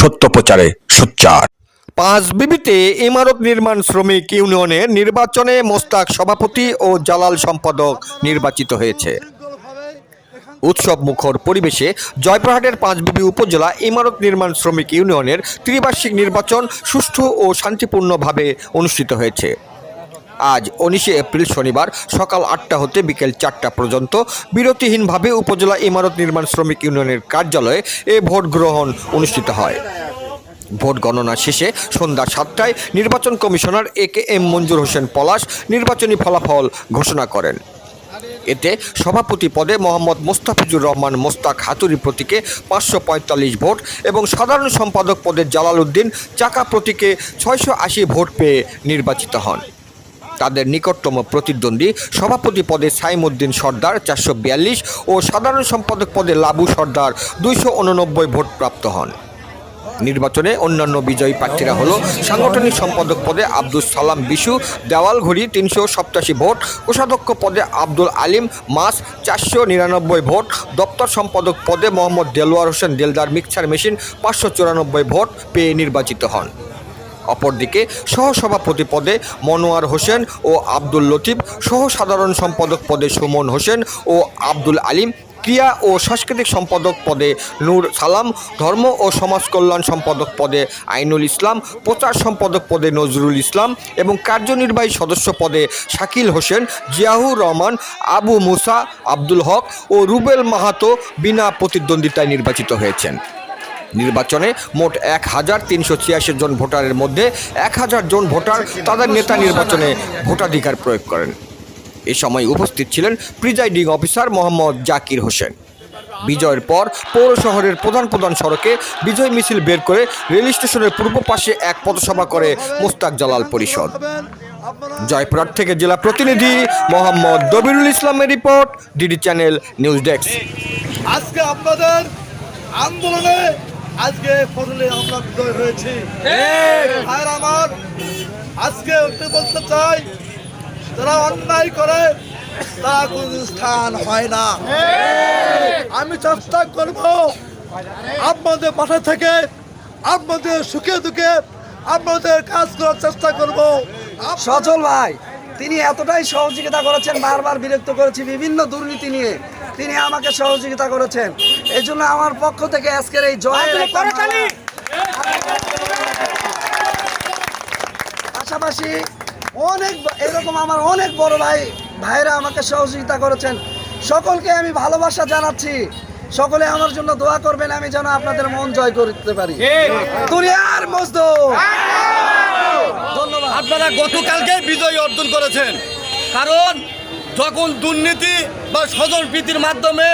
সত্য প্রচারে সোচ্চার। পাঁচ বিবিতে ইমারত নির্মাণ শ্রমিক ইউনিয়নের নির্বাচনে মোস্তাক সভাপতি ও জালাল সম্পাদক নির্বাচিত হয়েছে। উৎসব মুখর পরিবেশে জয়পুরহাটের পাঁচবিবি উপজেলা ইমারত নির্মাণ শ্রমিক ইউনিয়নের ত্রিবার্ষিক নির্বাচন সুষ্ঠু ও শান্তিপূর্ণভাবে অনুষ্ঠিত হয়েছে। আজ উনিশে এপ্রিল শনিবার সকাল আটটা হতে বিকেল চারটা পর্যন্ত বিরতিহীনভাবে উপজেলা ইমারত নির্মাণ শ্রমিক ইউনিয়নের কার্যালয়ে এ ভোট গ্রহণ অনুষ্ঠিত হয়। ভোট গণনা শেষে সন্ধ্যা সাতটায় নির্বাচন commissioner A K M Manjur Hossain Palash নির্বাচনী ফলাফল ঘোষণা করেন। এতে সভাপতি পদে মোহাম্মদ মোস্তাফিজুর রহমান মোস্তাক হাতুরি প্রতীকে পাঁচশো পঁয়তাল্লিশ ভোট এবং সাধারণ সম্পাদক পদে জালাল উদ্দিন চাকা প্রতীকে ছয়শো আশি ভোট পেয়ে নির্বাচিত হন। তাদের নিকটতম প্রতিদ্বন্দ্বী সভাপতি পদে সাইমুদ্দিন সর্দার চারশো বিয়াল্লিশ ও সাধারণ সম্পাদক পদে লাবু সর্দার দুইশো উননব্বই ভোট প্রাপ্ত হন। নির্বাচনে অন্যান্য বিজয়ী প্রার্থীরা হল সাংগঠনিক সম্পাদক পদে আব্দুল সালাম বিশু, দেওয়ালঘড়ি তিনশো সপ্তাশি ভোট, কোষাধ্যক্ষ পদে আব্দুল আলিম মাস চারশো নিরানব্বই ভোট, দপ্তর সম্পাদক পদে মোহাম্মদ দেলোয়ার হোসেন দেলদার মিক্সার মেশিন পাঁচশো চুরানব্বই ভোট পেয়ে নির্বাচিত হন। অপরদিকে সহসভাপতি পদে মনোয়ার হোসেন ও আব্দুল লতিফ সহ সাধারণ সম্পাদক পদে সুমন হোসেন ও আব্দুল আলিম, ক্রিয়া ও সাংস্কৃতিক সম্পাদক পদে নূর সালাম, ধর্ম ও সমাজ কল্যাণ সম্পাদক পদে আইনুল ইসলাম, প্রচার সম্পাদক পদে নজরুল ইসলাম এবং কার্যনির্বাহী সদস্য পদে শাকিল হোসেন জিয়াহুর রহমান, আবু মুসা, আব্দুল হক ও রুবেল মাহাতো বিনা প্রতিদ্বন্দ্বিতায় নির্বাচিত হয়েছেন। নির্বাচনে মোট এক হাজার তিনশো ছিয়াশি জন ভোটারের মধ্যে এক হাজার জন ভোটার তাদের নেতা নির্বাচনে ভোটাধিকার প্রয়োগ করেন। এ সময় উপস্থিত ছিলেন প্রিজাইডিং অফিসার মোহাম্মদ জাকির হোসেন। বিজয়ের পর পৌর শহরের প্রধান প্রধান সড়কে বিজয় মিছিল বের করে রেল স্টেশনের পূর্ব পাশে এক পথসভা করে মোস্তাক জালাল পরিষদ। জয়পুরহাট থেকে জেলা প্রতিনিধি মোহাম্মদ দবিরুল ইসলামের report, D D channel news desk. আজকে আপনাদের আন্দোলনে আজকে ফসলে আমরা বিজয় হয়েছি। আর আমার আজকে বলতে চাই যারা অন্যায় করে তারা কোন স্থান হয় না। আমি চেষ্টা করব আপনাদের পাশে থেকে আপনাদের সুখে দুঃখে আপনাদের কাজ করার চেষ্টা করব। সচল ভাই তিনি এতটাই সহযোগিতা করেছেন বারবার বিরক্ত করেছি বিভিন্ন দুর্নীতি নিয়ে। তিনি আমাকে সহযোগিতা করেছেন। এই জন্য আমার পক্ষ থেকে আজকের এই জয়ের পাশাপাশি অনেক এরকম আমার অনেক বড় ভাই ভাইরা আমাকে সহযোগিতা করেছেন। সকলকে আমি ভালোবাসা জানাচ্ছি। সকলে আমার জন্য দোয়া করবেন আমি যেন আপনাদের মন জয় করতে পারি। দুনিয়ার মজদুর। আপনারা গতকালকে বিজয় অর্জন করেছেন। কারণ যখন দুর্নীতি বা স্বজন প্রীতির মাধ্যমে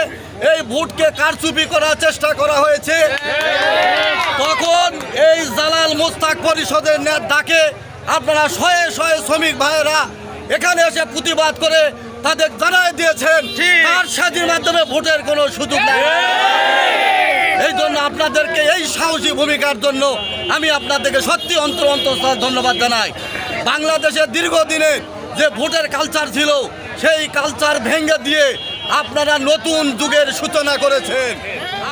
এই ভোটকে কারচুপি করার চেষ্টা করা হয়েছে, তখন এই জালাল মোস্তাক পরিষদের নেট ডাকে আপনারা শয়ে শয়ে শ্রমিক ভাইয়েরা এখানে এসে প্রতিবাদ করে তাদের জানাই দিয়েছেন তার স্বাধীন মাধ্যমে ভোটের কোনো সুযোগ নেই। এই জন্য আপনাদেরকে এই সাহসী ভূমিকার জন্য আমি আপনাদেরকে সত্যি অন্তর অন্তর ধন্যবাদ জানাই। বাংলাদেশের দীর্ঘদিনের যে ভোটের কালচার ছিল, সেই কালচার ভেঙে দিয়ে আপনারা নতুন যুগের সূচনা করেছেন।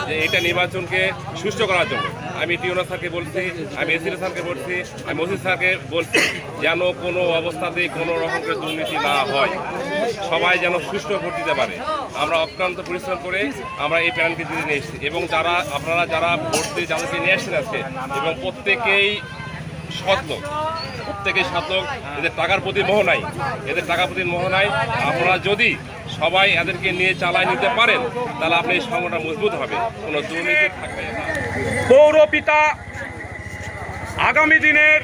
যে এটা নির্বাচনকে সুষ্ঠু করার জন্য। আমি টিউনা স্যারকে বলছি, আমি এসির স্যারকে বলছি, আমি ওসি স্যারকে বলছি, যেন কোনো অবস্থাতেই কোনো রকমের দুর্নীতি না হয়। সবাই যেন সুষ্ঠু ভোট দিতে পারে। আমরা অক্লান্ত পরিশ্রম করে আমরা এই প্ল্যানকে দিতে নিয়ে এসেছি। এবং যারা, আপনারা যারা ভোট দিয়ে যাদেরকে নিয়ে আসছেন আজকে, এবং প্রত্যেকেই সৎ লোক। প্রত্যেকেই সৎ লোক। এদের টাকার প্রতি মোহ নাই। এদের টাকার প্রতি মোহ নাই। আপনারা যদি সবাই এদেরকে নিয়ে চালায় নিতে পারেন, তাহলে আপনি এই সংগঠন মজবুত হবে। কোনো দুর্নীতি থাকবে না। পৌর পিতা আগামী দিনের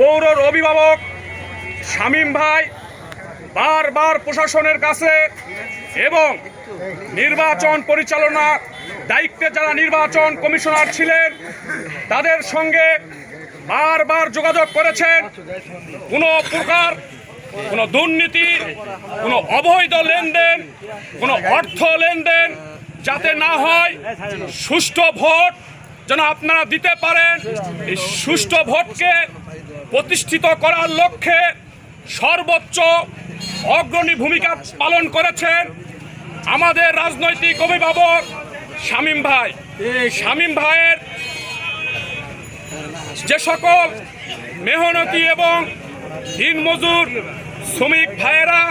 পৌরর অভিভাবক শামীম ভাই বারবার প্রশাসনের কাছে এবং নির্বাচন পরিচালনা দায়িত্বে যারা নির্বাচন কমিশনার ছিলেন, তাদের সঙ্গে বারবার যোগাযোগ করেছেন। কোনো প্রকার, কোনো দুর্নীতি, কোনো অবৈধ লেনদেন, কোনো অর্থ লেনদেন যাতে না হয়, সুষ্ঠু ভোট যেন আপনারা দিতে পারেন। এই সুষ্ঠু ভোটকে প্রতিষ্ঠিত করার লক্ষ্যে সর্বোচ্চ অগ্রণী ভূমিকা পালন করেছেন আমাদের রাজনৈতিক অভিভাবক শামীম ভাই। শামীম ভাইয়ের যে সকল মেহনতি এবং দিনমজুর শ্রমিক ভাইয়েরা,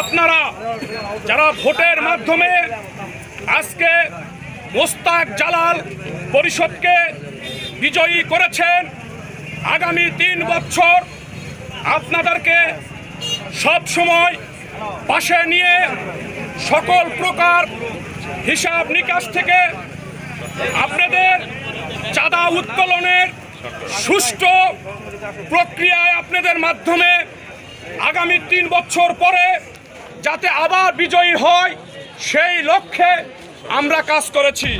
আপনারা যারা ভোটের মাধ্যমে আজকে মোস্তাক জালাল পরিষদকে বিজয়ী করেছেন, আগামী তিন বছর আপনাদেরকে সব সময় পাশে নিয়ে সকল প্রকার হিসাব নিকাশ থেকে আপনাদের উত্তোলনের সুষ্ঠু প্রক্রিয়ায় আপনাদের মাধ্যমে আগামী তিন বছর পরে যাতে আবার বিজয়ী হয়, সেই লক্ষ্যে আমরা কাজ করেছি।